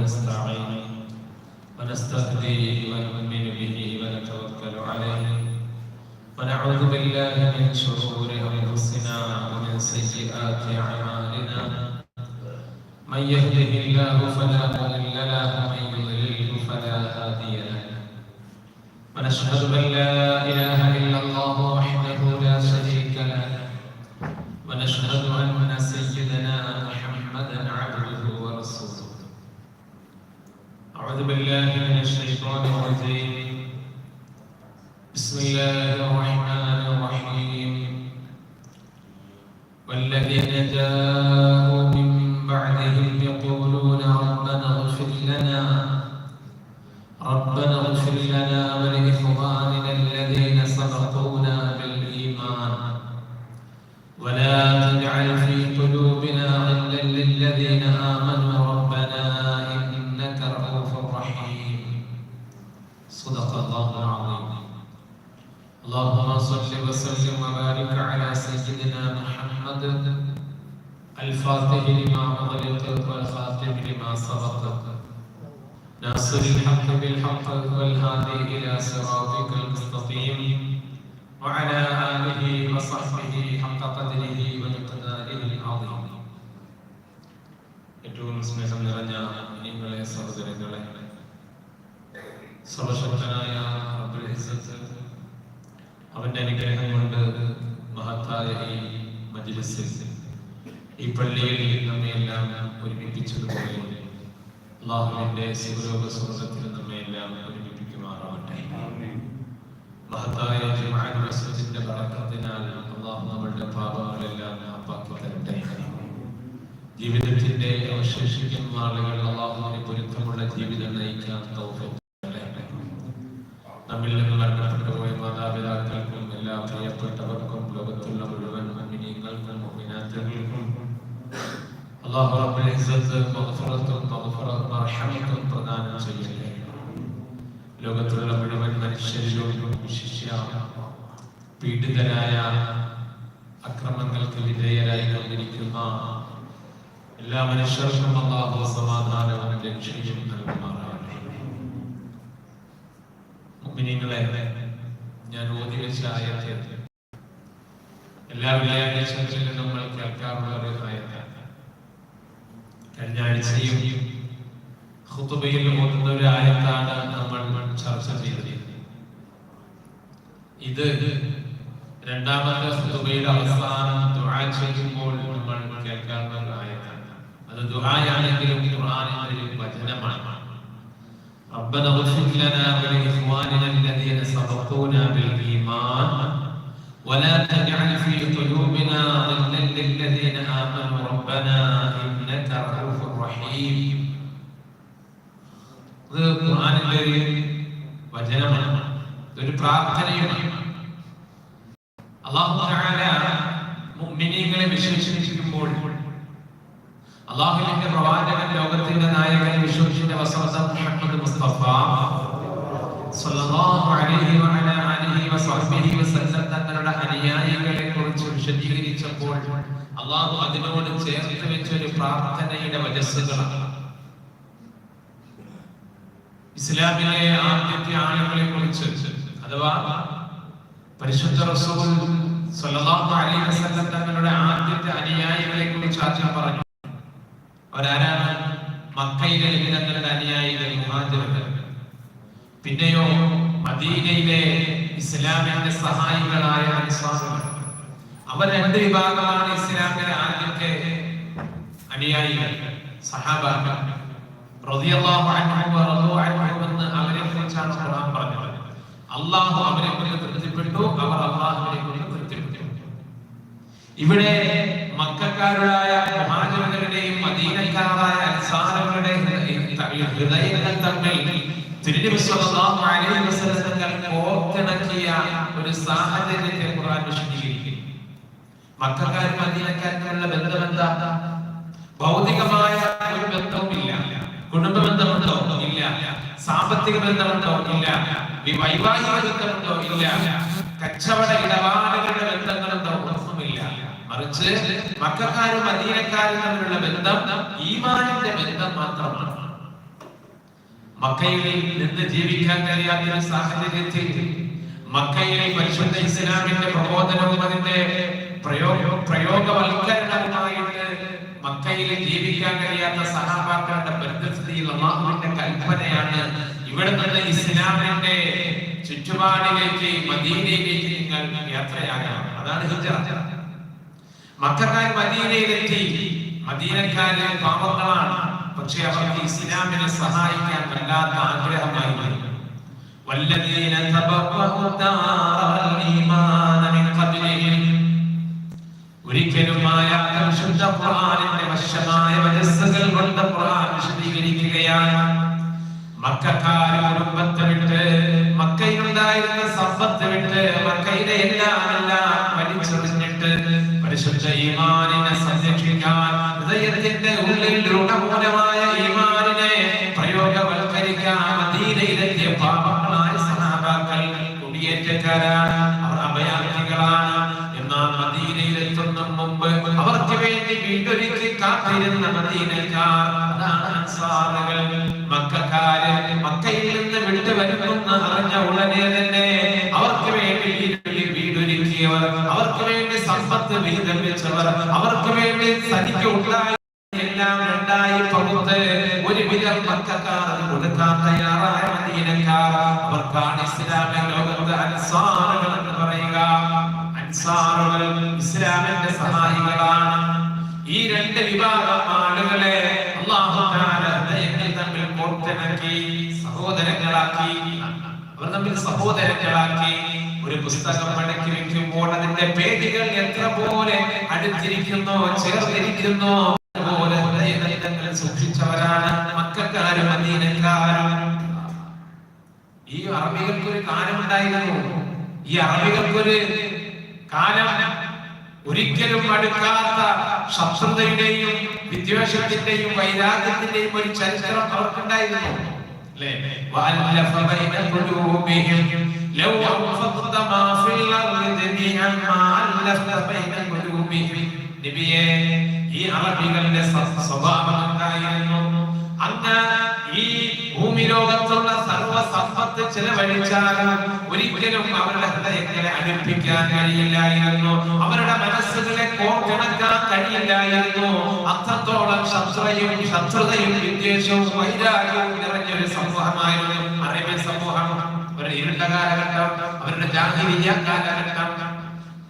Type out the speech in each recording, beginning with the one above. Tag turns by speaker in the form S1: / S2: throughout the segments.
S1: لله نحمده والهادي إلى صراطك المستقيم وعلى آله وصحبه حق قدره ومقداره العظيم ഏറ്റവും സ്നേഹം നിറഞ്ഞ നിങ്ങളെ സഹോദരങ്ങളെ സർവശക്തനായ റബ്ബുൽ ഇസ്സത്ത് അവന്റെ അനുഗ്രഹം കൊണ്ട് മഹത്തായ ഈ മജ്ലിസിൽ ഈ പള്ളിയിൽ നമ്മയെല്ലാം ഒരുമിപ്പിച്ചതുപോലെ അള്ളാഹുവിന്റെ ശിവലോക സ്വർഗത്തിൽ നമ്മയെല്ലാം ഒരുമിപ്പിക്കുമാറാവട്ടെ മഹത്തായ ജുമാഅത്ത് മസ്ജിദിന്റെ ബറക്കത്തിനാൽ അള്ളാഹു നമ്മളുടെ പാപങ്ങളെല്ലാം മാപ്പാക്കി തരട്ടെ. ജീവിതത്തിന്റെ അവശേഷിക്കുന്ന നാളുകൾ അള്ളാഹുവിന് പൊരുത്തമുള്ള ജീവിതം നയിക്കാൻ തൗഫീഖ് നൽകട്ടെ. നമ്മിൽ നിന്ന് മരണപ്പെട്ടു പോയ മാതാപിതാക്കൾക്കും എല്ലാ പ്രിയപ്പെട്ടവർക്കും ലോകത്തുള്ള മുഴുവൻ മുഅ്മിനീങ്ങൾക്കും മുഅ്മിനാത്തുകൾക്കും അല്ലാഹു റബ്ബുൽ ഇസ്സത്ത് മഗ്ഫിറത്തും മഗ്ഫിറത്തും മർഹമത്തും പ്രദാനം ചെയ്യട്ടെ. ലോകത്തുള്ള മുഴുവൻ മനുഷ്യരിലും വിശിഷ്യ പീഡിതരായ അക്രമങ്ങൾക്ക് വിധേയരായി കൊണ്ടിരിക്കുന്ന എല്ലാ മനുഷ്യർക്കും അള്ളാഹു സമാധാനവും രക്ഷയും നൽകുമാറാകട്ടെ. മുഅ്മിനീങ്ങളെ ഞാൻ ഓതി വെച്ച ആയത്തെ എല്ലാ വെള്ളിയാഴ്ചകളിലും നമ്മൾ കേൾക്കാറുള്ള ഒരു ആയത്തെ. കഴിഞ്ഞ ആഴ്ചയും ഖുതുബയിൽ ഓതുന്ന ഒരു ആയത്താണ് നമ്മൾ ചർച്ച ചെയ്തത് ഇത് രണ്ടാമത്തെ ഖുതുബയുടെ അവസാനം ദുആ ചെയ്യുമ്പോൾ നമ്മൾ കേൾക്കാറുള്ള ഒരു ആയത്താണ് അത് ദുആയാണെങ്കിലും ഖുർആനിന്റെ ഒരു വചനമാണ് ربنا اغفر لنا ولإخواننا الذين سبقونا بالإيمان ولا تجعل في قلوبنا غلا للذين آمنوا ربنا إنك رؤوف رحيم ഇത് ഖുർആാനിന്റെ ഒരു വചനമാണ്. ഒരു പ്രാർത്ഥനയുമാണ്. അള്ളാഹു മുഅ്മിനീങ്ങളെ വിശേഷിപ്പിക്കുമ്പോൾ അള്ളാഹുവിന്റെ പ്രവാചകൻ ലോകത്തിന്റെ നായകൻ വിശ്വസിന്റെ വസവസം മുഹമ്മദ് മുസ്തഫ സല്ലല്ലാഹു അലൈഹി വഅലാ ആലിഹി വസഹ്ബിഹി വസല്ലം തങ്ങളുടെ അനുയായികളെ കുറിച്ച് വിശദീകരിച്ചപ്പോൾ അള്ളാഹു അതിനോട് ചേർത്ത് വെച്ച ഒരു പ്രാർത്ഥനയുടെ വജസ്സുകളാണ്. ഇസ്ലാമിലെ ആദ്യത്തെ ആളുകളെ കുറിച്ച് അഥവാ പരിശുദ്ധ റസൂൽ അലൈഹി വസല്ലം തങ്ങളുടെ ആദ്യത്തെ അനുയായികളെ കുറിച്ച് ആദ്യം പറഞ്ഞു. അവരാരാണ് മക്കയിലെ തങ്ങളുടെ അനുയായികൾ മുഹാജിറുകൾ. പിന്നെയോ മദീനയിലെ ഇസ്ലാമിന്റെ സഹായികളായ അൻസാറുകൾ. അവർ രണ്ട് വിഭാഗമാണ് ഇസ്ലാമിലെ ആദ്യത്തെ അനുയായികൾ സഹാബാക്കൾ റളിയല്ലാഹു അൻഹു വറളു അൻഹു എന്ന് അവരെ കുറിച്ചാണ് അവരെ കുറിച്ച് തൃപ്തിപ്പെട്ടു അവർ അള്ളാഹുവിനെ കുറിച്ച് തൃപ്തിപ്പെട്ടു. ഇവിടെ മക്കാരായ മുഹാജിറുകളുടെയും മദീനക്കാരായ അൻസാറുകളുടെയും ഹൃദയങ്ങൾ തമ്മിൽ അലൈഹി വസല്ലം കോർത്തിണക്കിയ ഒരു സാഹചര്യത്തെ ഖുർആൻ വിശദീകരിക്കുന്നു. മക്കാരും മദീനക്കാരും ബന്ധം എന്താ? ഭൗതികമായ ഒരു ബന്ധവുമില്ല. കുടുംബ ബന്ധമുണ്ടോ ഇല്ല. സാമ്പത്തിക ബന്ധമുണ്ടോ? ഇല്ല. വൈവാഹിക ബന്ധമുണ്ടോ? ഇല്ല. കച്ചവട ഇടപാടുകളുടെ ബന്ധങ്ങളുണ്ടോ? ഒന്നുമില്ല. മറിച്ച് മക്കാരും മദീനക്കാരും തമ്മിലുള്ള ബന്ധം ഈമാനിന്റെ ബന്ധം മാത്രമാണ്. മക്കയിൽ നിന്ന് ജീവിക്കാൻ കഴിയാത്ത സാഹചര്യത്തിൽ മക്കയിലെ പരിശുദ്ധ ഇസ്ലാമിന്റെ പ്രബോധനവും അതിന്റെ പ്രയോഗ പ്രയോഗവൽക്കരണവുമായിട്ട് മക്കയിൽ ജീവിക്കാൻ കഴിയാത്ത സഹാബാക്കളുടെ പരിസ്ഥിതിയിൽ അള്ളാഹുവിന്റെ കൽപ്പനയാണ് ഇവിടെ നിന്ന് ഇസ്ലാമിന്റെ ചുറ്റുപാടിലേക്ക് മദീനയിലേക്ക് നിങ്ങൾ യാത്രയാകണം അതാണ് ഹിജറ മക്കാർ മദീനയിലെത്തി മദീനക്കാരെ പാവങ്ങളാണ് പക്ഷെ അവർക്ക് ഇസ്ലാമിനെ സഹായിക്കാൻ വല്ലാത്ത ആഗ്രഹമായി والذين تبوأوا الدار والإيمان من قبلهم ഒരിക്കലുമായ ശുദ്ധ ഖുർആനിന്റെ വശ്യമായ വജസ്സുകൾ കൊണ്ട് ഖുർആൻ വിശദീകരിക്കുകയാണ്. മക്കാര് കുടുംബത്തെ വിട്ട് മക്കയിലുണ്ടായിരുന്ന സമ്പത്ത് വിട്ട് മക്കയിലെ എല്ലാം എല്ലാം വലിച്ചെറിഞ്ഞിട്ട് പരിശുദ്ധ ഈമാനിനെ സംരക്ഷിക്കാൻ ഹൃദയത്തിന്റെ ഉള്ളിൽ രൂഢമൂലമായ അവർക്ക് വേണ്ടി തനിക്ക് ഉണ്ടായി എല്ലാം രണ്ടായി പകുത്ത് ഒരു വിധം മക്കാർ അത് കൊടുക്കാൻ തയ്യാറായ മദീനക്കാർ. അവർക്കാണ് ഇസ്ലാമിക ലോകത്ത് അൻസാറുകൾ എന്ന് പറയുക. അൻസാറുകൾ ഇസ്ലാമിന്റെ സഹായികളാണ്. ഈ രണ്ട് വിഭാഗം ആളുകളെ ഹൃദയങ്ങൾ തമ്മിൽ കോർത്തിണക്കി സഹോദരങ്ങളാക്കി. അവർ തമ്മിൽ സഹോദരങ്ങളാക്കി. ഒരു പുസ്തകം മടക്കി വെക്കുമ്പോൾ അതിന്റെ പേജുകൾ എത്ര പോലെ അടുത്തിരിക്കുന്നു ചേർന്നിരിക്കുന്നു. അതുപോലെ ഹൃദയങ്ങളിൽ സൂക്ഷിച്ചവരാണ് മക്കാരും മദീനക്കാരും. ഈ അറബികൾക്ക് ഒരു കാലമുണ്ടായിരുന്നു. ഈ അറബികൾക്കൊരു കാലം ഒരിക്കലും അടുക്കാത്ത ശത്രുതയുടെയും വിദ്വേഷത്തിന്റെയും വൈരാഗ്യത്തിന്റെയും ഒരു ചരിത്രം അവർക്കുണ്ടായിരുന്നു. ലോ അൻഫഖത മാ ഫിൽ നബിയെ ഈ അറബികളുടെ സ്വഭാവം എന്തായിരുന്നു ഈ ഭൂമി ലോകത്തുള്ള സർവ സമ്പത്ത് ചെലവഴിച്ചാൽ ഒരിക്കലും അവരുടെ ഹൃദയങ്ങളെ അടുപ്പിക്കാൻ കഴിയില്ലായിരുന്നു. അവരുടെ മനസ്സുകളെ കോർത്തിണക്കാൻ കഴിയില്ലായിരുന്നു. അത്രത്തോളം ശത്രുതയും ശത്രുതയും വിദ്വേഷവും വൈരാഗ്യവും നിറഞ്ഞൊരു സമൂഹമായിരുന്നു. അറേബ്യൻ സമൂഹം. അവരുടെ ഇരുണ്ട കാലഘട്ടം അവരുടെ ജാഹിരിയ കാലഘട്ടം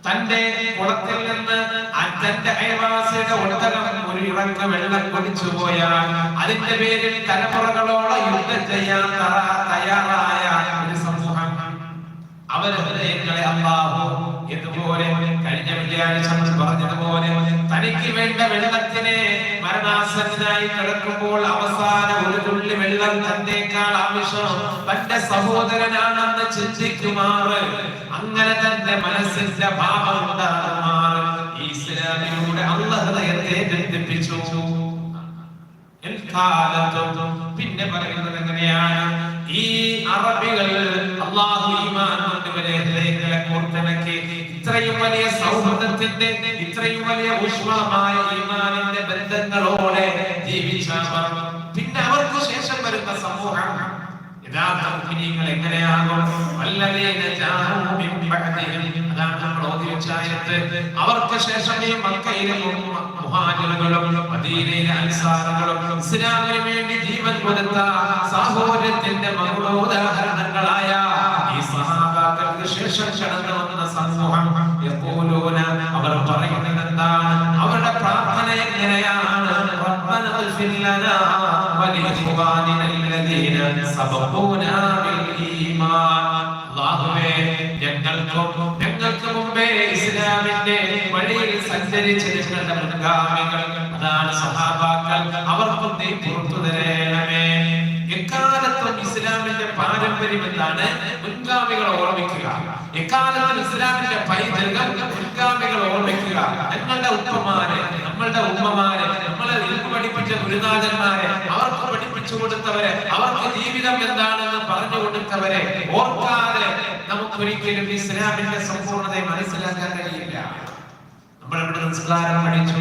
S1: തന്റെ കുളത്തിൽ നിന്ന് അച്ഛന്റെ അയൽവാസിയുടെ ഒട്ടകം ഒരു ഇറങ്ങ വെള്ളം കുടിച്ചു പോയാൽ അതിന്റെ പേരിൽ തലമുറകളോളം യുദ്ധം ചെയ്യാൻ തയ്യാറായ ഒരു സമൂഹം അവരുടെ അള്ളാഹു ഇതുപോലെ കഴിഞ്ഞ വെള്ളിയാഴ്ച പറഞ്ഞതുപോലെ തനിക്ക് വേണ്ട വെള്ളത്തിന് മരണാസന്നനായി കിടക്കുമ്പോൾ അവസാന ഒരു തുള്ളി വെള്ളം തന്നേക്കാൾ ആവശ്യം തന്റെ സഹോദരനാണെന്ന് ചിന്തിക്കുമാറ്. അങ്ങനെ തന്റെ മനസ്സിന്റെ ഭാവം ഉണ്ടാകുമാറ് ബന്ധിപ്പിച്ചു. പിന്നെ പറയുന്നത് എങ്ങനെയാണ്? ഈ അറബികൾ അള്ളാഹു ഈമാൻ കൊണ്ടുവരെ ഹൃദയങ്ങളെ കോർത്തിണക്കി. ഇത്രയും വലിയ സൗഹൃദത്തിന്റെ ഇത്രയും വലിയ ഊഷ്മളമായ ഈമാനിന്റെ ബന്ധങ്ങളോടെ ജീവിച്ചവർ പിന്നെ അവർക്ക് ശേഷം വരുന്ന സമൂഹം യഥാർത്ഥ അവർക്ക് ശേഷം വേണ്ടി ജീവൻ കൊടുത്ത സാഹോദര്യത്തിന്റെ മകുടോദാഹരണങ്ങളായ ഈ സഹാബാക്കൾക്ക് ശേഷം കടന്നു അവർ പറയുന്നത് എന്താണ് അവരുടെ പ്രാർത്ഥന എങ്ങനെയാണ്? ഞങ്ങൾക്കും ഞങ്ങൾക്ക് മുമ്പേ ഇസ്ലാമിന്റെ വഴിയിൽ സഞ്ചരിച്ച് ഞങ്ങളുടെ മുൻഗാമികൾ അതാണ് സഹാബാക്കൾ. അവർക്കും നീ പുറത്തു തരേണമേ. എക്കാലത്തും ഇസ്ലാമിന്റെ പാരമ്പര്യം എന്താണ്? എക്കാലത്തും ഇസ്ലാമിന്റെ പൈതൃകം മുൻഗാമികൾ ഓർമ്മിക്കുക. നമ്മളുടെ ഉപ്പമാരെ നമ്മളുടെ ഉമ്മമാരെ നമ്മളെ ഇൽമു പഠിപ്പിച്ച ഗുരുനാഥന്മാരെ അവർക്ക് പഠിപ്പിച്ചു കൊടുത്തവരെ അവർക്ക് ജീവിതം എന്താണെന്ന് പറഞ്ഞു കൊടുത്തവരെ ഓർക്കാതെ നമുക്കൊരിക്കലും ഇസ്ലാമിന്റെ സമ്പൂർണതയെ മനസ്സിലാക്കാൻ കഴിയില്ല. നമ്മൾ എവിടെ നിസ്കാരം പഠിച്ചു?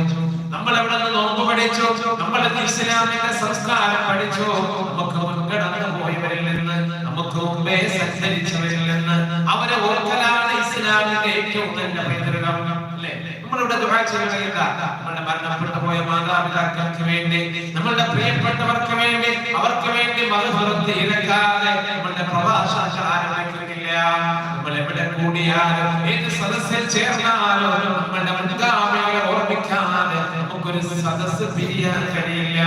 S1: നമ്മൾ എവിടെ നിന്ന് നോമ്പ് പഠിച്ചു? നമ്മൾ ഇസ്ലാമിന്റെ സംസ്കാരം പഠിച്ചു? നമുക്ക് മുൻകടന്നു പോയവരിൽ നിന്ന് നമുക്ക് മുമ്പേ സഞ്ചരിച്ചവരിൽ നിന്ന് അവരെ ഓർക്കലാണ് ഇസ്ലാമിന്റെ ഏറ്റവും നല്ല പൈതൃകം അല്ലേ നമ്മളിവിടെ ദുആ ചെയ്യുകയില്ല. നമ്മുടെ മരണപ്പെട്ടു പോയ മാതാപിതാക്കൾക്ക് വേണ്ടി നമ്മളുടെ പ്രിയപ്പെട്ടവർക്ക് വേണ്ടി അവർക്ക് വേണ്ടി മറുപുറത്ത് ഇരക്കാതെ നമ്മളുടെ പ്രഭാഷണങ്ങൾ ആരംഭിക്കുന്നില്ല. നമ്മൾ എവിടെ കൂടിയാലും ഏത് സദസ്സിൽ ചേർന്നാലും നമ്മളുടെ മുൻഗാമികളെ ഓർമ്മിക്കാതെ നമുക്കൊരു സദസ്സ് പിരിയാൻ കഴിയില്ല.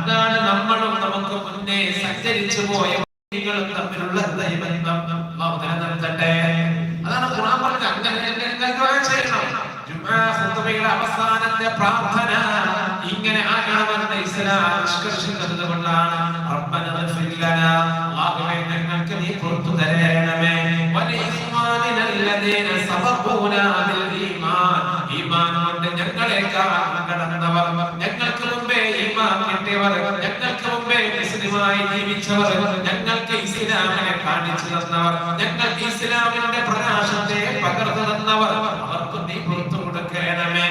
S1: അതാണ് നമ്മളും നമുക്ക് മുന്നേ സഞ്ചരിച്ചു പോയ വ്യക്തികളും തമ്മിലുള്ള ഹൃദയബന്ധം അല്ലാഹു നിലനിർത്തട്ടെ അതാണ് ഖുർആൻ പറഞ്ഞത് അങ്ങനെ നിങ്ങൾ ദുആ ചെയ്യണം ജുമാ ഖുതുബയുടെ അവസാനത്തെ പ്രാർത്ഥന ഇങ്ങനെ ആകണമെന്ന് ഇസ്ലാം നിഷ്കർഷിക്കുന്നത് കൊണ്ടാണ് ഞങ്ങൾക്ക് നീ പുറത്തു തരണമേ. ഞങ്ങളെക്കാൾ കടന്നവർ ഞങ്ങൾക്ക് മുമ്പേ ഈമാൻ കിട്ടിയവർ ഞങ്ങൾക്ക് മുമ്പേ മുസ്ലിമായി ജീവിച്ചവർ ഞങ്ങൾക്ക് ഇസ്ലാമിനെ കാണിച്ചു തന്നവർ ഞങ്ങൾക്ക് ഇസ്ലാമിന്റെ പ്രകാശത്തെ പകർന്നു തന്നവർ അവർക്ക് നീ പുറത്തു കൊടുക്കണമേ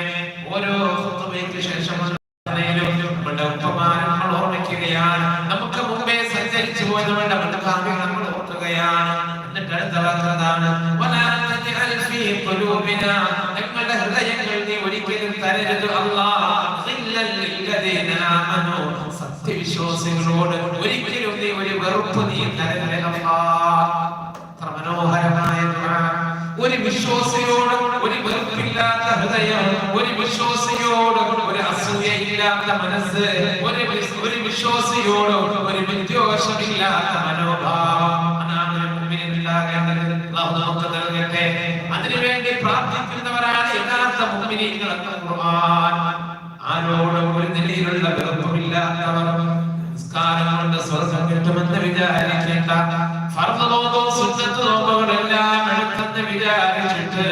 S1: ഓരോ ഖുതുബയ്ക്ക് ശേഷം പ്രാർത്ഥനയിലും നമ്മുടെ ഉപ്പമാരെ നമ്മൾ ഓർമ്മിക്കുകയാണ് നമുക്ക് മുമ്പേ സഞ്ചരിച്ചു പോയ നമ്മുടെ മുൻകാമികൾ നമ്മൾ ഓർക്കുകയാണ് എന്നിട്ട് അടുത്ത വാക്കെന്താണ് വലാ തജ്അൽ ഫീ ഖുലൂബിനാ ഞങ്ങളുടെ ഹൃദയങ്ങൾ നീ ഒരിക്കലും തരരുത് അല്ലാഹ് ഖില്ലൽ ലില്ലദീന ആമനു സത്യവിശ്വാസികളോട് ഒരിക്കലും നീ ഒരു വെറുപ്പ് നീ തരരുത് അല്ലാഹ് എത്ര മനോഹരമായ ദുആ ഒരു വിശ്വാസിയോട് ഒരു വെറുപ്പില്ലാത്ത ഹൃദയം ഒരു വിശ്വാസിയോട് ഒരു അസൂയയില്ലാത്ത മനസ്സ് ഒരു വിസ്- ഒരു വിശ്വാസിയോട് ഒരു വിദ്വേഷമില്ലാത്ത മനോഭാവം അതാണ് ഒരു മുഅ്മിനിന് ഉണ്ടാകേണ്ടത് അല്ലാഹു നമുക്ക് നൽകട്ടെ അതിനുവേണ്ടി പ്രാർത്ഥിക്കുന്നവരാണ് യഥാർത്ഥ മുഅ്മിനീങ്ങൾ എന്ന് ഖുർആൻ ആരോടും ഒരു നിലയിലുള്ള വെറുപ്പമില്ലാത്തവർ നിസ്കാരം സ്വർഗം കിട്ടുമെന്ന് വിചാരിക്കേണ്ട ഫർദ് നോമ്പോ സുന്നത്ത് എടുത്തെന്ന് വിചാരിച്ചിട്ട്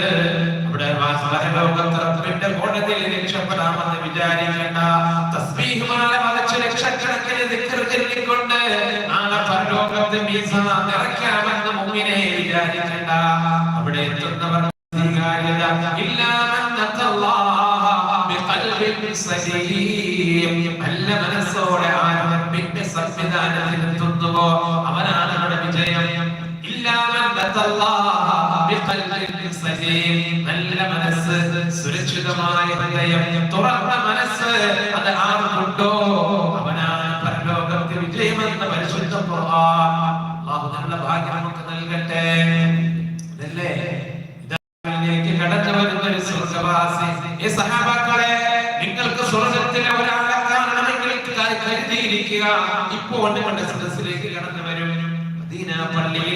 S1: ഇവിടെ വാസവലോകത്ത് റബ്ബിന്റെ രക്ഷപ്പെടാമെന്ന് വിചാരിക്കേണ്ട തസ്ബീഹ് മാല മതച്ച് ലക്ഷക്കണക്കിന് ചൊല്ലിക്കൊണ്ട് നാളെ പരലോകത്ത് മീസ നിറയ്ക്കാമെന്ന് മുങ്ങിനെ വിചാരിക്കേണ്ട അവിടെ എത്തുന്നവർ സലീം നല്ല മനസ്സ് സുരക്ഷിതമായ ഹൃദയം തുറന്ന മനസ്സ് അത് ആർക്കുണ്ടോ? അവനാണ് പരലോകത്തിൽ വിജയമെന്ന പരിശുദ്ധ ഖുർആൻ. അല്ലാഹു നല്ല ഭാഗ്യം നമുക്ക് നൽകട്ടെ. ഇതല്ലേ? ിലേക്ക് കടന്നു ഈ സഹാബാക്കളെ നിങ്ങൾക്ക് സ്വർഗത്തിലെ ഒരാളെ കാണണമെങ്കിൽ കരുതിയിരിക്കുക. ഇപ്പോൾ നിങ്ങളുടെ സദസ്സിലേക്ക് കടന്നു വരും. മദീന പള്ളിയിൽ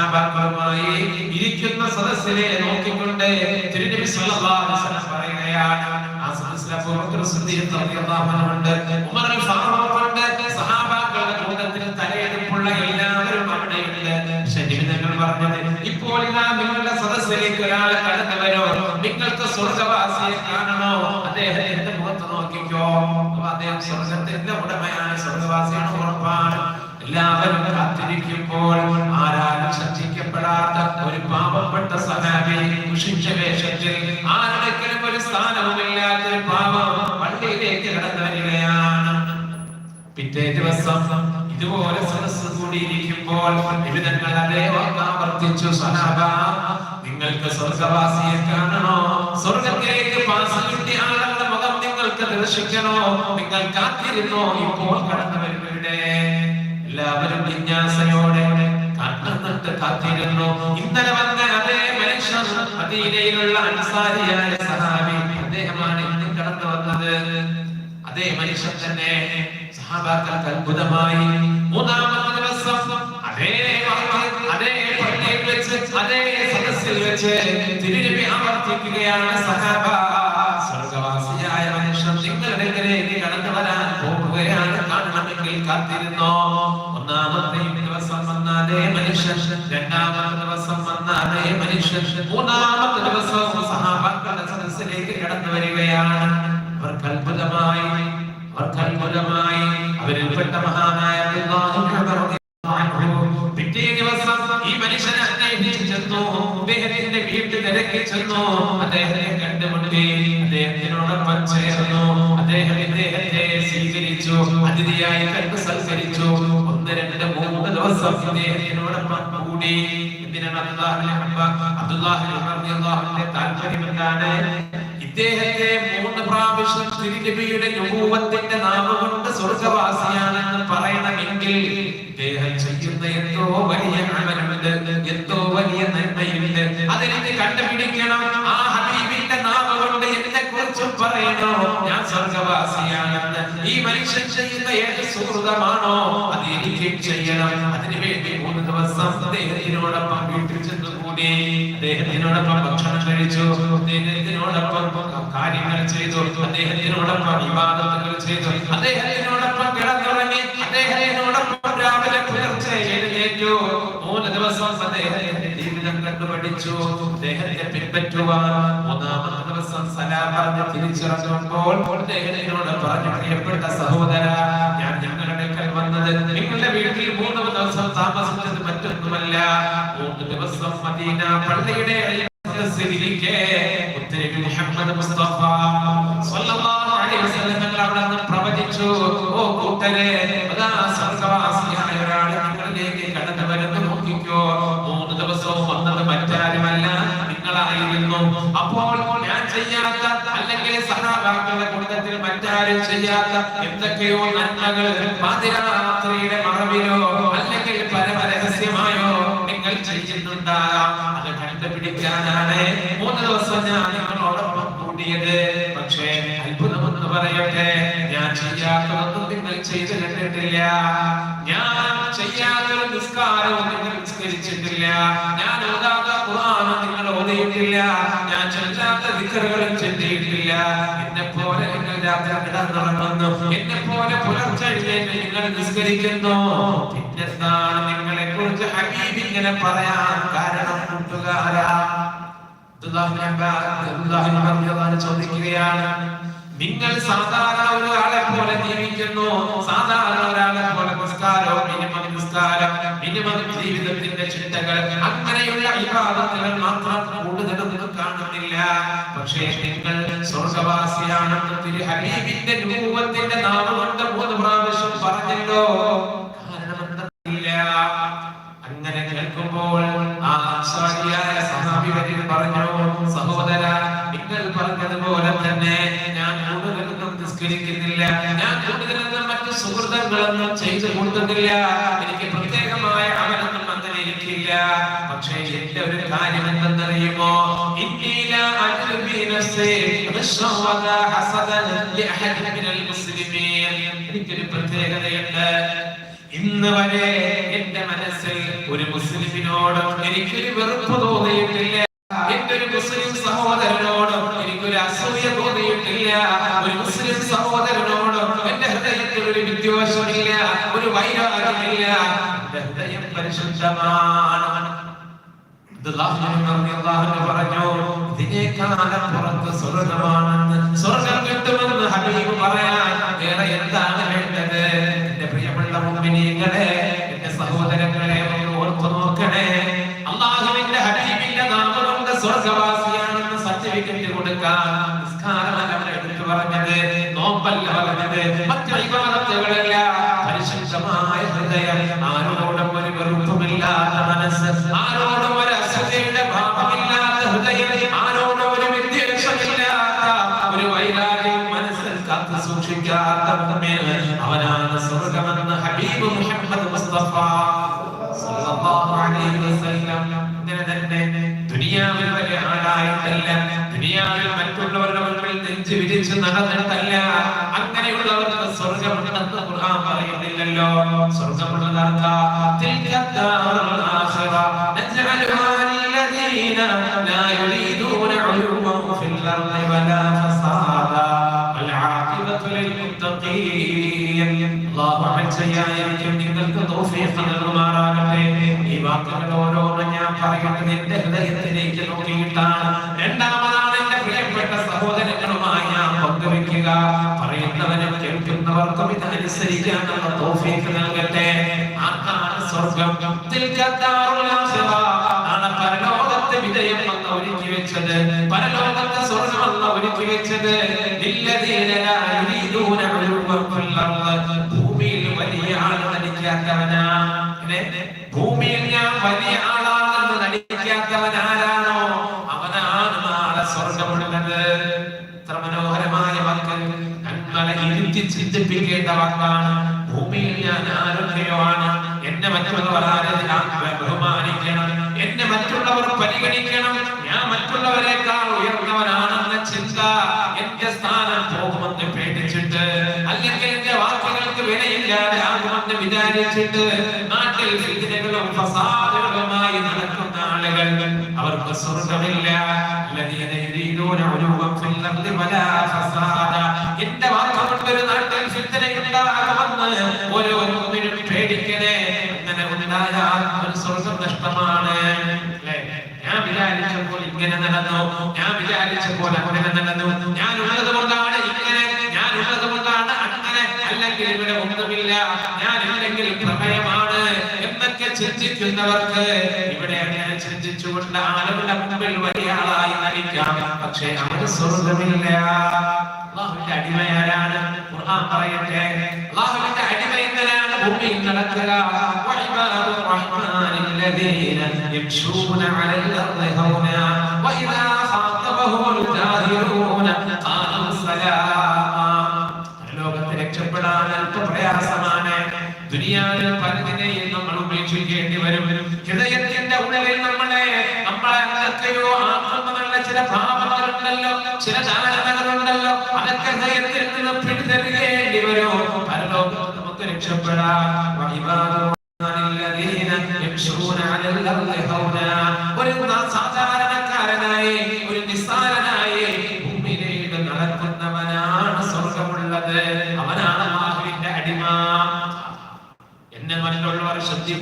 S1: സഹാബാക്കളുമായി ഇരിക്കുന്ന സദസ്സിനെ നോക്കിക്കൊണ്ട് തിരുനബി സല്ലല്ലാഹു അലൈഹി വസല്ലം പറയുകയാണ്. ആ സദസ്സിൽ അബൂബക്കർ സിദ്ദീഖ് റളിയല്ലാഹു ഉണ്ട്. ഉമർ അൽ ഉണ്ട്. സഹാബാക്കളുടെ കൂട്ടത്തിൽ തലയെടുപ്പുള്ള എല്ലാവരും അവിടെയുണ്ട്. പക്ഷേ നബി തങ്ങൾ ഇപ്പോൾ ഇതാ നിങ്ങളുടെ സദസ്സിലേക്ക് ഒരാൾ കടന്നു വരോ നിങ്ങൾക്ക് സ്വർഗവാസിയെ കാണണോ? അദ്ദേഹത്തിന്റെ മുഖത്ത് നോക്കിക്കോ. അപ്പൊ അദ്ദേഹം സ്വർഗത്തിന്റെ ഉടമയാണ് സ്വർഗവാസിയാണ് ഉറപ്പാണ്. എല്ലാവരും കാത്തിരിക്കുമ്പോൾ മുഷിച്ച വേഷത്തിൽ ആരുടെക്കലും ഒരു സ്ഥാനവുമില്ലാത്ത പാപം പള്ളിയിലേക്ക് കടന്നു പിറ്റേ ദിവസം ഇതുപോലെ സദസ് കൂടിയിരിക്കുമ്പോൾ വിവിധങ്ങൾ അതേ ആവർത്തിച്ചു സഹാബ നിങ്ങൾക്ക് സ്വർഗവാസിയെ കാണണോ? സ്വർഗത്തിലേക്ക് പാസ് കിട്ടിയ മുഖം നിങ്ങൾക്ക് ദർശിക്കണോ? നിങ്ങൾ കാത്തിരുന്നോ ഇപ്പോൾ കടന്നു വരുന്നവരുടെ? എല്ലാവരും ജിജ്ഞാസയോടെ കണ്ണുന്നിട്ട് കാത്തിരുന്നു. ഇന്നലെ വന്ന അതേ മനുഷ്യൻ മദീനയിലുള്ള അൻസാരിയായ സഹാബി അദ്ദേഹമാണ് ഇന്ന് കടന്നു വന്നത്. അതേ മനുഷ്യൻ തന്നെ സഹാബാക്കൾക്ക് അത്ഭുതമായി. മൂന്നാമത്തെ ദിവസം അതേ അതേ പള്ളിയിൽ വെച്ച് അതേ സദസ്സിൽ വെച്ച് തിരുനബി ആവർത്തിക്കുകയാണ് സഹാബ. സ്വർഗവാസിയായ മനുഷ്യൻ നിങ്ങളുടെ കടന്നു വരാൻ പോകുകയാണ്. കാണണമെങ്കിൽ കാത്തിരുന്നോ? ഒന്നാമത്തെ അതേ മനുഷ്യൻ രണ്ടാമത്തെ ദിവസം വന്ന അതേ മനുഷ്യൻ മൂന്നാമത്തെ ദിവസം സഹാബാക്കളുടെ സദസ്സിലേക്ക് കടന്നു വരികയാണ്. അവർക്ക് അത്ഭുതമായി അവർക്ക് അത്ഭുതമായി അവരിൽപ്പെട്ട മഹാനായ പിറ്റേ ദിവസം ഈ മനുഷ്യനെ അന്വേഷിച്ചു ചെന്നു. അദ്ദേഹത്തിന്റെ വീട്ടിൽ നിരക്കി ചെന്നു. അദ്ദേഹത്തെ കണ്ടുമുട്ടി. അദ്ദേഹത്തിനോടൊപ്പം ചേർന്നു. അദ്ദേഹം ഇദ്ദേഹത്തെ സ്വീകരിച്ചു. അതിഥിയായി കണ്ട് സൽക്കരിച്ചു. ഒന്ന് രണ്ട് മൂന്ന് ദിവസം ഇദ്ദേഹത്തിനോടൊപ്പം കൂടി എന്തിനാണ് റളിയല്ലാഹുവിന്റെ താല്പര്യം എന്താണ് ഇദ്ദേഹത്തെ മൂന്ന് പ്രാവശ്യം തിരുനബിയുടെ രൂപത്തിന്റെ നാമം കൊണ്ട് സ്വർഗവാസിയാണെന്ന് പറയണമെങ്കിൽ ഇദ്ദേഹം ചെയ്യുന്ന എന്തോ വലിയ അമലുണ്ട് എന്തോ വലിയ നന്മയുണ്ട്. അതെനിക്ക് കണ്ടുപിടിക്കണം. കുറിച്ചും പറയണോ ഞാൻ സ്വർഗവാസിയാണെന്ന്. ഈ മനുഷ്യൻ ചെയ്യുന്ന ഏത് സുഹൃതമാണോ അത് എനിക്കും ചെയ്യണം. അതിനുവേണ്ടി മൂന്ന് ദിവസം അദ്ദേഹത്തിനോടൊപ്പം വീട്ടിൽ ചെന്ന് കൂടി അദ്ദേഹത്തിനോടൊപ്പം ഭക്ഷണം കഴിച്ചു. അദ്ദേഹത്തിനോടൊപ്പം കാര്യങ്ങൾ ചെയ്തു. അദ്ദേഹത്തിനോടൊപ്പം വിവാദങ്ങൾ ചെയ്തു. അദ്ദേഹത്തിനോടൊപ്പം കിടന്നുറങ്ങി. അദ്ദേഹത്തിനോടൊപ്പം രാവിലെ പുലർച്ചെ എഴുന്നേറ്റു. മൂന്ന് ദിവസം അദ്ദേഹത്തിന്റെ ജീവിതം കണ്ടു പഠിച്ചു അദ്ദേഹത്തെ പിൻപറ്റുവാൻ മൂന്നാമത്തെ ദിവസം സലാം പറഞ്ഞ് തിരിച്ചിറങ്ങുമ്പോൾ അദ്ദേഹത്തിനോട് പറഞ്ഞു പ്രിയപ്പെട്ട സഹോദര ഞാൻ ഞങ്ങളുടെ വന്നത് നിങ്ങളുടെ വീട്ടിൽ മൂന്ന് ദിവസം താമസിച്ചത് മറ്റൊന്നുമല്ല. മൂന്ന് ദിവസം മദീന പള്ളിയുടെ മുഹമ്മദ് മുസ്തഫ സ്വല്ലല്ലാഹു അലൈഹി വസല്ലം അവിടെ പ്രവചിച്ചു ഓ കൂട്ടരെ അതാ സ്വർഗവാസിയായ ഒരാൾ നിങ്ങളിലേക്ക് കടന്നു വരുന്നു നോക്കിക്കോ മൂന്ന് ദിവസവും വന്നത് മറ്റാരുമല്ല നിങ്ങളായിരുന്നു അപ്പോൾ ഞാൻ ചെയ്യാത്ത അല്ലെങ്കിൽ കൂട്ടത്തിൽ മറ്റാരും ചെയ്യാത്ത എന്തൊക്കെയോ നന്മകൾ പാതിരാത്രിയുടെ മറവിലോ അല്ലെങ്കിൽ പരമരഹസ്യമായോ നിങ്ങൾ ചെയ്യുന്നുണ്ടാകാം. അത് കണ്ടുപിടിക്കാനാണ് മൂന്ന് ദിവസം ഞാൻ നിങ്ങളോടൊപ്പം കൂടിയത്. പക്ഷേ അത്ഭുതമെന്ന് പറയട്ടെ ഞാൻ ചെയ്യാത്തതൊന്നും നിങ്ങൾ ചെയ്തു കണ്ടിട്ടില്ല ഞാൻ ചെയ്യാത്തൊരു നിസ്കാരവും നിങ്ങൾ നിസ്കരിച്ചിട്ടില്ല. ഞാൻ ഓതാത്ത ഖുർആനും നിങ്ങൾ ഓതിയിട്ടില്ല. ഞാൻ ചെല്ലാത്ത വിക്കറുകളും ചൊല്ലിയിട്ടില്ല. എന്നെ പോലെ എന്നെ പോലെ നിങ്ങൾ നിങ്ങളെ കുറിച്ച് ഹബീബ് ഇങ്ങനെ പറയാൻ കാരണം ചോദിക്കുകയാണ്. നിങ്ങൾ സാധാരണ ഒരാളെ പോലെ ജീവിക്കുന്നു. സാധാരണ ഒരാളെ പോലെ നിസ്കാരം ജീവിതത്തിന്റെ ചിട്ടകൾ അങ്ങനെയുള്ള വിവാദങ്ങൾ മാത്രം കൂടുതലൊന്നും കാണുന്നില്ല. പക്ഷേ സ്വർഗവാസിയാണെന്ന് ഹബീബിന്റെ രൂപത്തിന്റെ നാമം കൊണ്ട് മൂന്ന് പ്രാവശ്യം പറഞ്ഞല്ലോ. അങ്ങനെ കേൾക്കുമ്പോൾ ആ സഹാബി വരിൽ പറഞ്ഞു സഹോദര നിങ്ങൾ പറഞ്ഞതുപോലെ തന്നെ ഞാൻ കൂടുതലൊന്നും നിസ്കരിക്കുന്നില്ല. ഞാൻ കൂടുതലൊന്നും മറ്റു സുഹൃത്തുക്കളൊന്നും ചെയ്തു കൂട്ടുന്നില്ല. എനിക്ക് പ്രത്യേകമായ അവനൊന്നും അങ്ങനെ എനിക്കില്ല പക്ഷേ എന്റെ ഒരു കാര്യം എന്തെന്നറിയുമോ? ഇന്ത്യയിലെ അജ്ലബി നഫ്സി റശവദ ഹസദൻ ലിഅഹദ മിനൽ മുസ്ലിമീൻ. എനിക്കൊരു പ്രത്യേകതയുണ്ട്. ഇന്ന് വരെ എന്റെ മനസ്സിൽ ഒരു മുസ്ലിമിനോട് എനിക്കൊരു വെറുപ്പ് തോന്നിയിട്ടില്ല. എന്റെ ഒരു മുസ്ലിം സഹോദരനോട് എനിക്കൊരു അസൂയ തോന്നിയിട്ടില്ല. ഒരു മുസ്ലിം സഹോദരനോട് എന്റെ ഹൃദയത്തിൽ ഒരു വിദ്വേഷമില്ല. ഒരു വൈരാഗ്യമില്ല. എന്റെ ഹൃദയം പരിശുദ്ധമാണ്. പറഞ്ഞു. ഇതിനേക്കാലം പുറത്ത് സ്വർഗമാണെന്ന് സ്വർഗം കിട്ടുമെന്ന് ഹബീബ് പറയാൻ വേറെ എന്താണ് വേണ്ടത്? എന്റെ പ്രിയപ്പെട്ട മുമ്പിനീങ്ങളെ എന്റെ സഹോദരങ്ങളെ ഓർത്തു നോക്കണേ. അള്ളാഹുവിന്റെ ഹബീബിന്റെ നാമം കൊണ്ട് സ്വർഗവാസിയാണെന്ന് സർട്ടിഫിക്കറ്റ് കൊടുക്കാൻ നിസ്കാരമല്ല അവിടെ എടുത്തു പറഞ്ഞത് നോമ്പല്ല പറഞ്ഞത്. മറ്റു പരിശുദ്ധമായ ഹൃദയം ആരോടും ഒരു വെറുപ്പുമില്ലാത്ത മനസ്സ് ഹബീബ് മുഹമ്മദ് മുസ്തഫ സല്ലല്ലാഹു അലൈഹി വസല്ലം ഇങ്ങനെ തന്നെ ദുനിയാവിൽ വലിയ ആളായിട്ടല്ല ദുനിയാവിൽ മറ്റുള്ളവരുടെ മുമ്പിൽ നെഞ്ചു വിരിച്ച് നടന്നിട്ടല്ല. അങ്ങനെയുള്ളവർക്ക് സ്വർഗമുണ്ടെന്ന് ഖുർആൻ പറയുന്നില്ലല്ലോ. സ്വർഗമുള്ളതാർക്കാ തിൽക്കത്താറുൽ ആഖിറ. നജ്അലുഹാ ലില്ലദീന ലാ യുരീദൂന ഉലുവൻ ഫിൽ അർളി വലാ അമൽ നിങ്ങൾക്ക് തൗഫീഖ് നൽകുമാറാകട്ടെ ഈ വാക്കുകൾ ഓരോന്നും ഞാൻ പറയുന്നത് എന്റെ ഹൃദയത്തിലേക്ക് നോക്കിയിട്ടാണ്. രണ്ടാമതാണ് എന്റെ പ്രിയപ്പെട്ട സഹോദരങ്ങളുമായി ഞാൻ പങ്കുവെക്കുക പറയുന്നവനും കേൾക്കുന്നവർക്കും ഇത് അനുസരിക്കാനുള്ള തൗഫീഖ് നൽകട്ടെ. ആർക്കാണ് സ്വർഗം? പരലോകത്തെ വിജയം വന്ന് ഒരുക്കി വെച്ചത്. പരലോകത്തെ സ്വർഗമല്ല ഒരുക്കി വെച്ചത് ലില്ലദീന ലാ യുരീദൂന ഉലുവ്വൻ ഫിൽ അർൾ ഭൂമിയിൽ വലിയ ആൾ നടിക്കാത്തവനാ. ഭൂമിയിൽ ഞാൻ വലിയ ആളാണെന്ന് നടിക്കാത്തവൻ ആരാണോ? അവനാണ് നാളെ സ്വർഗമുള്ളത്. എത്ര മനോഹരമായ വാക്ക്. ഞങ്ങളെ ഇരുത്തി ചിന്തിപ്പിക്കേണ്ട വാക്കാണ്. വിചാരിച്ചിട്ട് നാട്ടിൽ ഫിത്തിനകളും ഫസാദുകളുമായി നടക്കുന്ന ആളുകൾ അവർക്ക് സ്വർഗമില്ല الذين يريدون علوا في الارض ولا فسادا എന്റെ വാക്കുകൊണ്ട് ഒരു നാട്ടിൽ ഫിത്തനയുണ്ടാകുമെന്ന് ഓരോ മുമ്പിനും പേടിക്കണേ അങ്ങനെ ഉണ്ടായാൽ ഒരു സ്വർഗം നഷ്ടമാണ് അല്ലേ? ഞാൻ വിചാരിച്ചപ്പോൾ ഇങ്ങനെ നടന്നു ഞാൻ വിചാരിച്ചപ്പോൾ അങ്ങനെ നടന്നു ഞാൻ ഉള്ളത് കൊണ്ടാണ് ചിന്തിക്കുന്നവർക്ക് ഇവിടെ അങ്ങനെ ചിന്തിച്ചുകൊണ്ട് ആളുകളുടെ മുമ്പിൽ വലിയ ആളായി നടിക്കാം പക്ഷേ അവന് സ്വർഗമില്ല അള്ളാഹുവിന്റെ അടിമയാരാണ് ഖുർആൻ പറയട്ടെ അള്ളാഹുവിന്റെ അടിമ എങ്ങനെയാണ് ഭൂമിയിൽ നടക്കുക وعباد الرحمن الذين يمشون على الأرض هونا وإذا خاطبهم الجاهلون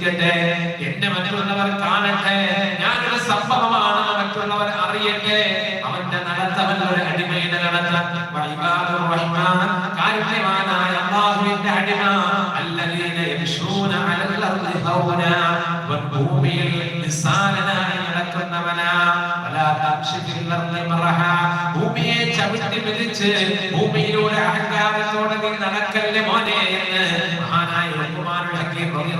S1: ശ്രദ്ധിക്കട്ടെ എന്നെ മറ്റുള്ളവർ കാണട്ടെ? ഞാനൊരു സംഭവമാണ് മറ്റുള്ളവർ അറിയട്ടെ? അവന്റെ നടത്തവൻ ഒരു അടിമയുടെ നടത്തം. അല്ലാഹുവിന്റെ അടിമ. ഭൂമിയിൽ ഭൂമിയെ ചവിട്ടി മെതിച്ച് ഭൂമിയിലൂടെ അഹങ്കാരത്തോടെ നീ നടക്കല്ലേ മോനെ എന്ന് മഹാനായ ഉമ്മാനുൽ ഹക്കീം റളിയല്ലാഹു അൻഹു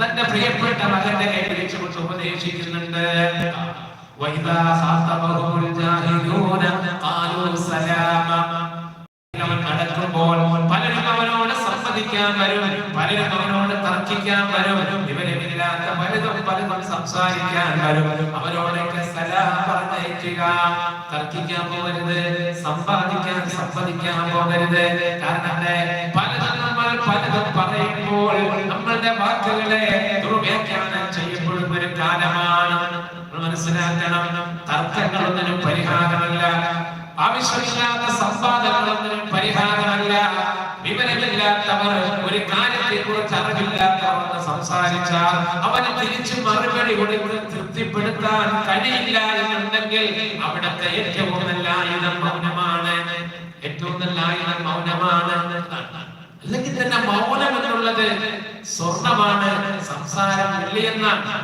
S1: തന്റെ പ്രിയപ്പെട്ട മകന്റെ കൈപിടിച്ചു കൊണ്ട് ഉപദേശിക്കുന്നുണ്ട്. കടക്കുമ്പോൾ പലരും അവനോട് സംവദിക്കാൻ വരും പലരും അവനോട് തർക്കിക്കാൻ വരും ഇവരെതിരാത്ത പലതും പലതും സംസാരിക്കാൻ സലാം പറഞ്ഞയക്കുക. തർക്കിക്കാൻ പോകരുത് സമ്പാദിക്കാൻ സംവദിക്കാൻ പോകരുത്. കാരണം പലതും നമ്മൾ പലതും പറയുമ്പോൾ നമ്മളുടെ വാക്കുകളെ ദുർവ്യാഖ്യാനം ചെയ്യുമ്പോഴും ഒരു കാലമാണ് മനസ്സിലാക്കണം തർക്കങ്ങളൊന്നിനും പരിഹാരമല്ല. ആവശ്യമില്ലാത്ത സമ്പാദങ്ങളൊന്നിനും പരിഹാരമല്ല. വിവരമില്ലാത്തവർ ഒരു കാര്യത്തെ കുറിച്ച് അറിവില്ലാത്തവർ സംസാരിച്ചാൽ അവന് തിരിച്ചു മറുപടി കൊടുത്ത് തൃപ്തിപ്പെടുത്താൻ കഴിയില്ല എന്നുണ്ടെങ്കിൽ അവിടുത്തെ ഏറ്റവും നല്ല ആയുധം മൗനമാണ്. ഏറ്റവും നല്ല ആയുധം മൗനമാണ്. അല്ലെങ്കിൽ തന്നെ മൗനം എന്നുള്ളത് സ്വർണമാണ് സംസാരം വെള്ളിയെന്നാണ്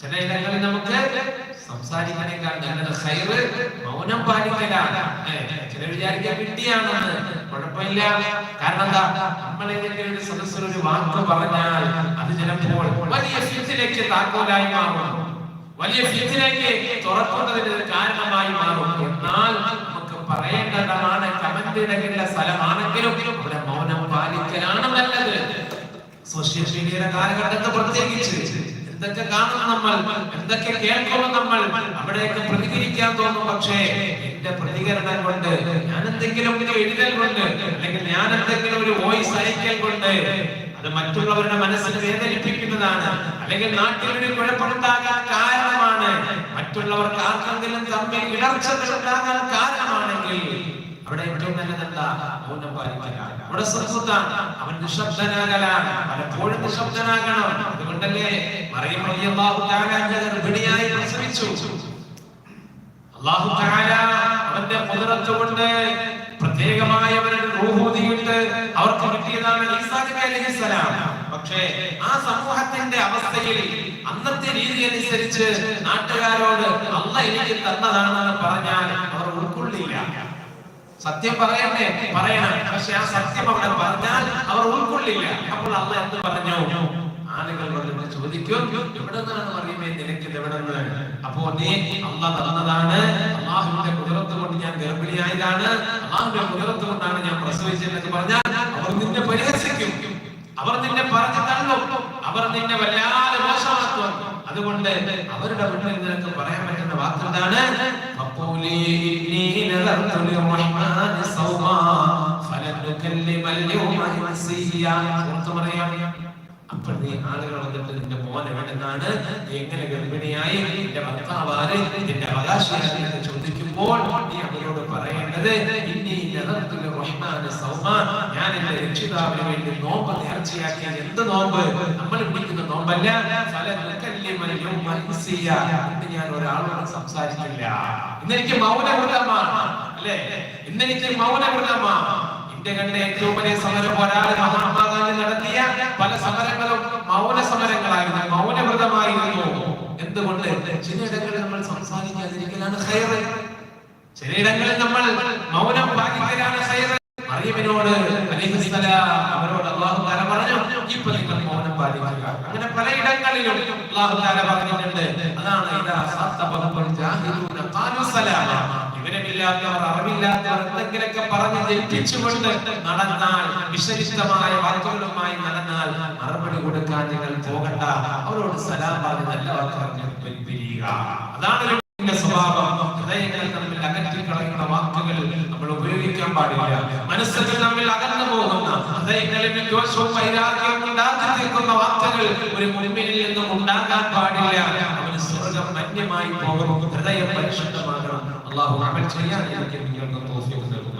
S1: ചില ഇടങ്ങളിൽ നമുക്ക് സംസാരിക്കണേക്കാൾ നല്ലത് ഹൈറ് മൗനം പാലിക്കലാണ്. ചില വിചാരിക്കാൻ വിട്ടിയാണെന്ന് കുഴപ്പമില്ല. കാരണം എന്താ? ഒരു സദസ്സിൽ ഒരു വാക്ക് പറഞ്ഞാൽ അത് ചിലപ്പോൾ വലിയ ഫീസിലേക്ക് താക്കോലായി മാറും. വലിയ ഫീസിലേക്ക് തുറക്കുന്നതിന് കാരണമായി മാറും. എന്നാൽ പറയേണ്ടതാണ് കമന്റ് ഇടേണ്ട സ്ഥലമാണെങ്കിലും ഇവിടെ മൗനം പാലിക്കലാണ് നല്ലത്. സോഷ്യൽ മീഡിയയുടെ കാലഘട്ടത്തെ പ്രത്യേകിച്ച് എന്തൊക്കെ കാണും നമ്മൾ എന്തൊക്കെ കേൾക്കണം നമ്മൾ അവിടെയൊക്കെ പ്രതികരിക്കാൻ തോന്നും പക്ഷേ എന്റെ പ്രതികരണം കൊണ്ട് ഞാൻ എന്തെങ്കിലും എഴുതൽ കൊണ്ട് അല്ലെങ്കിൽ ഞാൻ എന്തെങ്കിലും ഒരു വോയിസ് അയക്കൽ കൊണ്ട് അത് മറ്റുള്ളവരുടെ മനസ്സിൽ വേദനിപ്പിക്കുന്നതാണ്. അല്ലെങ്കിൽ നാട്ടിൽ ഒരു കുഴപ്പമുണ്ടാകാൻ കാരണമാണ്. മറ്റുള്ളവർക്ക് ആർക്കെങ്കിലും തമ്മിൽ ഇടർച്ചകൾ ഉണ്ടാകാൻ കാരണമാണെങ്കിൽ അവിടെ ഏറ്റവും നല്ലതെന്താ മൗനം പാലിക്കലാണ് അവിടെ സുഹൃത്താണ്. അവൻ നിശബ്ദനാകലാണ്. പലപ്പോഴും നിശബ്ദനാകണം. അതുകൊണ്ടല്ലേ മറിയം അൻഹ ഗർഭിണിയായി പ്രസവിച്ചു. തആല അവന്റെ ഖുദ്റത്ത് കൊണ്ട് പ്രത്യേകമായ അവരുടെ റൂഹൂദിയിട്ട് അവർക്ക് കിട്ടിയതാണ് ഈസാ നബി അലൈഹിസ്സലാം പക്ഷേ ആ സമൂഹത്തിന്റെ അവസ്ഥയിൽ അന്നത്തെ രീതി അനുസരിച്ച് നാട്ടുകാരോട് അല്ല എനിക്ക് തന്നതാണെന്ന് പറഞ്ഞാൽ അവർ ഉൾക്കൊള്ളില്ല. സത്യം പറയണ്ടേ പറയണം. പക്ഷെ ആ സത്യം അവിടെ പറഞ്ഞാൽ അവർ ഉൾക്കൊള്ളില്ല. അപ്പോൾ അല്ല എന്ന് പറഞ്ഞു? ആളുകൾ വന്നിട്ട് ചോദിക്കും എവിടെ നിന്നാണ് പറയുമേ നിനക്ക് എവിടെ നിന്ന് അപ്പോ നീ അല്ല തന്നതാണ്. അള്ളാഹുവിന്റെ കുതിരത്ത് കൊണ്ട് ഞാൻ ഗർഭിണിയായതാണ്. അള്ളാഹുവിന്റെ കുതിരത്ത് കൊണ്ടാണ് ഞാൻ പ്രസവിച്ചതെന്ന് പറഞ്ഞാൽ അവർ നിന്നെ പരിഹസിക്കും. അവർ നിന്നെ പറഞ്ഞു തള്ളും. അവർ നിന്നെ വല്ലാതെ മോശമാക്കും. അതുകൊണ്ട് അവരുടെ വീട്ടിൽ നിനക്ക് പറയാൻ പറ്റുന്ന വാക്കെന്താണ്? ഫഖൂലി നീ ആളുകൾ വന്നിട്ട് നിന്റെ മോൻ എവിടെന്നാണ്? എങ്ങനെ ഗർഭിണിയായി? നിന്റെ ഭർത്താവാര് നിന്റെ അവകാശിയായി ചോദിക്കുമ്പോൾ നീ അവരോട് പറയേണ്ടത് ഞാൻ എന്റെ രക്ഷിതാവിന് വേണ്ടി നോമ്പ് നേർച്ചയാക്കിയ എന്ത് നോമ്പ്? നമ്മൾ പിടിക്കുന്ന നോമ്പല്ല. ഞാൻ ഒരാളോട് സംസാരിക്കില്ല. ഇന്നെനിക്ക് മൗനവൃതമാണ് അല്ലേ? ഇന്നെനിക്ക് മൗനവ്രതമാണ്. ഇന്ത്യ ഏറ്റവും വലിയ സമരം ഒരാളെ മഹാത്മാഗാന്ധി നടത്തിയ പല സമരങ്ങളും മൗന സമരങ്ങളായിരുന്നു. മൗനവ്രതമായിരുന്നു എന്തുകൊണ്ട്? ചിലയിടങ്ങളിൽ നമ്മൾ സംസാരിക്കാതിരിക്കലാണ് ഹൈറ് ചിലയിടങ്ങളിൽ നമ്മൾ മൗനം പാലിക്കലാണ് ഹൈറ് അലൈഹിസ്സലാം അവരോട് അല്ലാഹു തആല പറഞ്ഞു ഇപ്പൊ നിങ്ങൾ മൗനം പാലിക്കുക. അങ്ങനെ പലയിടങ്ങളിലും അല്ലാഹു തആല പറഞ്ഞിട്ടുണ്ട് അതാണ് ഇദാ സത്തബഹുൽ ജാഹിലൂന ഖാലു സലാമ വിവരമില്ലാത്തവർ അറിവില്ലാത്തവർ എന്തെങ്കിലൊക്കെ പറഞ്ഞ് ജയിപ്പിച്ചുകൊണ്ട് നടന്നാൽ വിശരിഷ്ടമായ വാക്കുകളുമായി നടന്നാൽ മറുപടി കൊടുക്കാൻ നിങ്ങൾ പോകണ്ട. അവരോട് സലാം പറഞ്ഞ് നല്ല വാക്ക് പറഞ്ഞു പിരിയുക അതാണ് സ്വഭാവം. ഹൃദയങ്ങൾ തമ്മിൽ അകറ്റി കളയുന്ന വാക്കുകൾ നമ്മൾ ഉപയോഗിക്കാൻ പാടില്ല. മനസ്സുകൾ തമ്മിൽ അകന്നു പോകുന്ന ഹൃദയങ്ങളിൽ ദോഷവും വൈരാഗ്യവും ഉണ്ടാക്കി തീർക്കുന്ന വാക്കുകൾ ഒരു മുൻപിനിൽ നിന്നും ഉണ്ടാകാൻ പാടില്ല. അവന് സ്വർഗം മന്യമായി പോകും. ഹൃദയം പരിശുദ്ധമാകണം. അള്ളാഹു അമൽ ചെയ്യാൻ എനിക്ക് നിങ്ങൾക്ക് നൽകുമാറാണ്